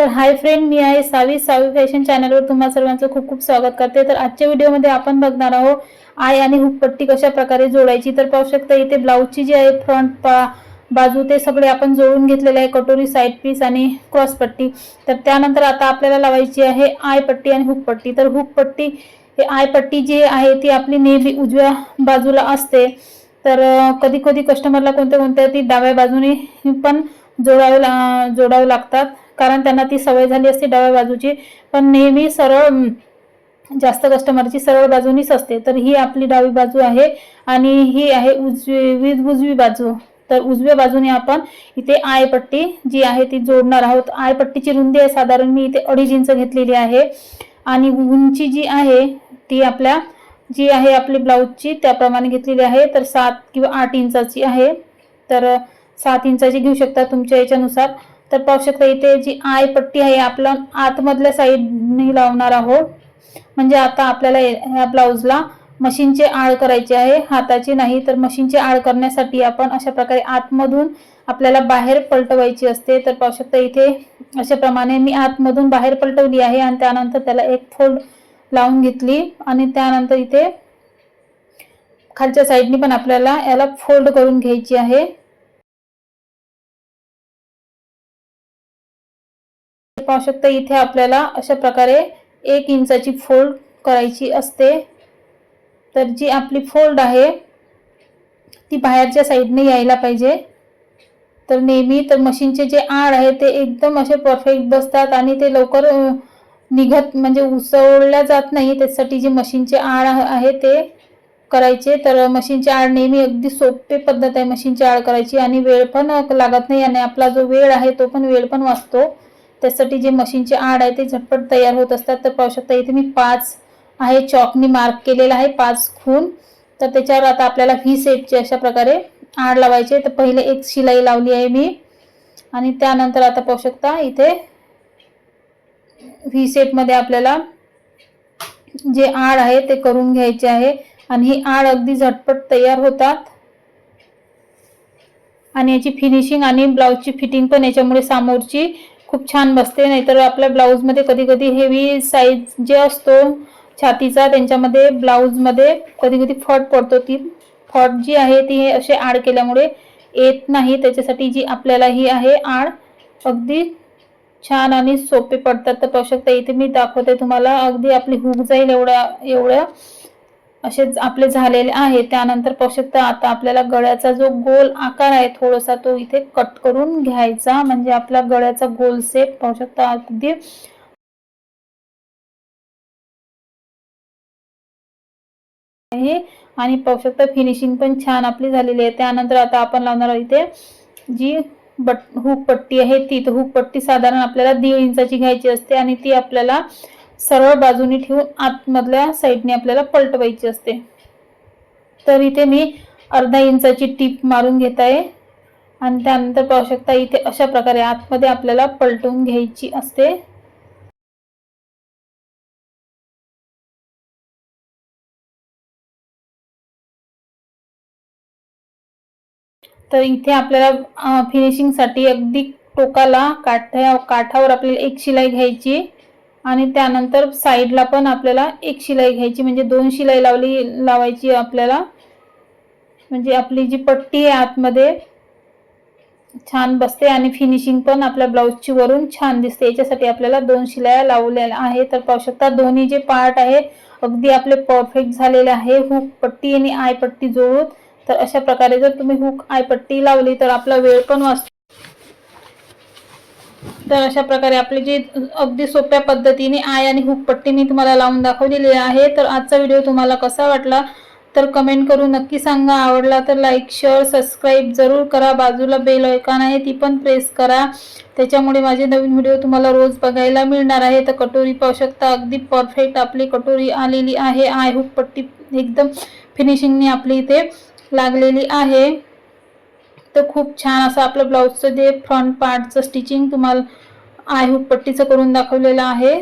तर hi friend मी आहे सावी. सावी fashion चॅनलवर तुम्हा सर्वांचं खूप खूप स्वागत करते. तर आजच्या व्हिडिओमध्ये आपण बघणार आहोत आय आणि हुक पट्टी कशा प्रकारे जोडायची. तर पाहू शकता इथे ब्लाऊजची जी आहे फ्रंट पा बाजू ते सगळे आपण जोडून घेतलेले आहे कटोरी साईड पीस आणि क्रॉस पट्टी. तर त्यानंतर आता आपल्याला लावायची आहे आय पट्टी आणि हुक पट्टी. तर हुक पट्टी हे आय पट्टी जी आहे ती आपली नेहमी उजव्या बाजूला असते. तर कधी कधी कस्टमरला कोणत्या कोणत्या ती डाव्या बाजूने पण जोडावे ला जोडावं लागतात. कारण त्यांना ती सवय झाली असते डाव्या बाजूची. पण नेहमी सरळ जास्त कस्टमरची सरळ बाजूनीच असते. तर ही आपली डावी बाजू आहे आणि ही आहे उजवी वीज उजवी बाजू. तर उजव्या बाजूने आपण इथे आय पट्टी जी आहे ती जोडणार आहोत. आय पट्टीची रुंदी आहे साधारण मी इथे अडीच इंच घेतलेली आहे. आणि उंची जी आहे ती आपल्या जी आहे आपली ब्लाऊजची त्याप्रमाणे घेतलेली आहे. तर सात किंवा आठ इंचाची आहे. तर सात इंचाची घेऊ शकता तुमच्या याच्यानुसार. तर पाहू शकता इथे जी आय पट्टी आहे आपला आतमधल्या साईडने लावणार आहोत. म्हणजे आता आपल्याला ह्या ब्लाऊजला मशीनचे आळ करायचे आहे. हाताची नाही तर मशीनचे आळ करण्यासाठी आपण अशा प्रकारे आतमधून आपल्याला बाहेर पलटवायची असते. तर पाहू शकता इथे अशाप्रमाणे मी आतमधून बाहेर पलटवली आहे आणि त्यानंतर त्याला एक फोल्ड लावून घेतली आणि त्यानंतर इथे खालच्या साईडनी पण आपल्याला याला फोल्ड करून घ्यायची आहे. पाहू शकता इथे आपल्याला अशा प्रकारे एक इंचाची फोल्ड करायची असते. तर जी आपली फोल्ड आहे ती बाहेरच्या साईडने यायला पाहिजे. तर नेहमी तर मशीनचे जे आड आहे ते एकदम असे परफेक्ट बसतात आणि ते लवकर निघत म्हणजे उसवल्या जात नाही. त्यासाठी जे मशीनचे आड आहे ते करायचे. तर मशीनचे आड नेहमी अगदी सोपे पद्धत आहे मशीनची आड करायची आणि वेळ पण लागत नाही. आणि आपला जो वेळ आहे तो पण वेळ पण वाचतो. त्यासाठी जे मशीनचे आड आहे ते झटपट तयार होत असतात. तर पाहू शकता इथे मी पाच आहे चॉकनी मार्क केलेला आहे पाच खून. तर त्याच्यावर आता आपल्याला व्ही सेपचे अशा प्रकारे आड लावायचे. तर पहिले एक शिलाई लावली आहे मी. आणि त्यानंतर आता पाहू शकता इथे व्ही सेपमध्ये आपल्याला जे आड आहे ते करून घ्यायचे आहे. आणि ही आड अगदी झटपट तयार होतात. आणि याची फिनिशिंग आणि ब्लाऊजची फिटिंग पण याच्यामुळे समोरची खूप छान बसते नाहीतर आपल्या ब्लाऊजमध्ये कधी कधी हेवी साईज जे असतो छातीचा त्यांच्यामध्ये ब्लाऊजमध्ये कधी कधी फट पडतो. ती फट जी आहे ती हे असे आड केल्यामुळे येत नाही. त्याच्यासाठी जी आपल्याला ही आहे आड अगदी छान आणि सोपे पडतात. तर पाहू शकता इथे मी दाखवते तुम्हाला. अगदी आपली हुक जाईल एवढ्या एवढ्या. असे आपले झालेले आहे. त्यानंतर पाहू आता आपल्याला गळ्याचा जो गोल आकार आहे थोडासा तो इथे कट करून घ्यायचा. म्हणजे आपला गळ्याचा गोल सेप पाहू शकता अगदी आहे. आणि पाहू शकता फिनिशिंग पण छान आपली झालेली आहे. त्यानंतर आता आपण लावणार इथे जी बट हुक पट्टी आहे. ती तर हुक पट्टी साधारण आपल्याला दीड इंचाची घ्यायची असते आणि ती आपल्याला सरळ बाजूने ठेवून आतमधल्या साईडने आपल्याला पलटवायची असते. तर इथे मी अर्धा इंचाची टीप मारून घेत आहे. आणि त्यानंतर पाहू शकता इथे अशा प्रकारे आतमध्ये आपल्याला पलटवून घ्यायची असते. तर इथे आपल्याला फिनिशिंगसाठी अगदी टोकाला काठ्या काठावर आपल्याला एक शिलाई घ्यायची. आणि त्यानंतर साईडला पण आपल्याला एक शिलाई घ्यायची म्हणजे दोन शिलाई लावली लावायची आपल्याला. म्हणजे आपली जी पट्टी आहे आतमध्ये छान बसते आणि फिनिशिंग पण आपल्या ब्लाऊजची वरून छान दिसते. याच्यासाठी आपल्याला दोन शिलाया लावलेल्या आहे तर पाहू शकता दोन्ही जे पार्ट आहे अगदी आपले परफेक्ट झालेले आहे. हुक पट्टी आणि आय पट्टी जोडून. तर अशा प्रकारे जर तुम्ही हुक आय पट्टी लावली तर आपला वेळ पण वाचतो. तर अशा प्रकारे आपली जी अगदी सोप्या पद्धतीने आय आणि हुक पट्टी मी तुम्हाला लावून दाखवलेली आहे. तर आजचा व्हिडिओ तुम्हाला कसा वाटला? तर कमेंट करून नक्की सांगा. आवडला तर लाईक शेअर सबस्क्राईब जरूर करा. बाजूला बेल ऐकान आहे ती पण प्रेस करा. त्याच्यामुळे माझे नवीन व्हिडिओ तुम्हाला रोज बघायला मिळणार आहे. तर कटोरी पाहू शकता अगदी परफेक्ट आपली कटोरी आलेली आहे. आय हुक पट्टी एकदम फिनिशिंगने आपली इथे लागलेली आहे. तर खूप छान असं आपलं ब्लाऊजचं जे फ्रंट पार्टचं स्टिचिंग तुम्हाला आय हुक पट्टीचं करून दाखवलेलं आहे.